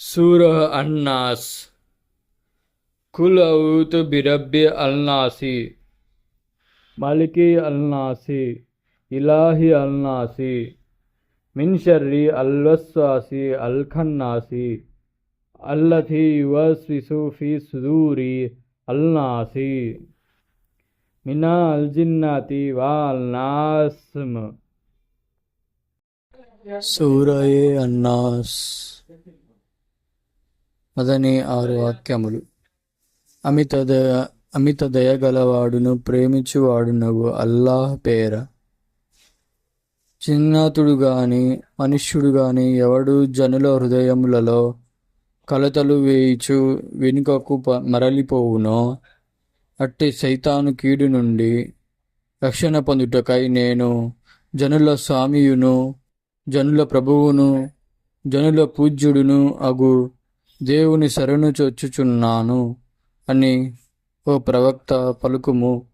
सूरह अन्नास कुल अवत बिरब्य अलनासी मालिकी अलनासी इलाही अलनासी मिनशर्री अल्वस्वासी अलखन्नासी अल्लथी युवस्विसूफ़ी सुदूरी अलनासी मिना अल्जिन्नाति वा अल्नास्म सूरह अन्नास అదని ఆరు వాక్యములు అమిత దయ అమిత దయగలవాడును ప్రేమించువాడునగు అల్లాహ్ పేర. చిన్నాతుడు గాని మనుష్యుడు గాని ఎవడు జనుల హృదయములలో కలతలు వేయిచు వెనుకకు ప- మరలిపోవునో? అట్టి సైతాను కీడు నుండి రక్షణ పొందుటకై నేను జనుల స్వామియును జనుల ప్రభువును జనుల పూజ్యుడును అగు దేవుని శరణు చొచ్చుచున్నాను అని ఓ ప్రవక్త పలుకుము.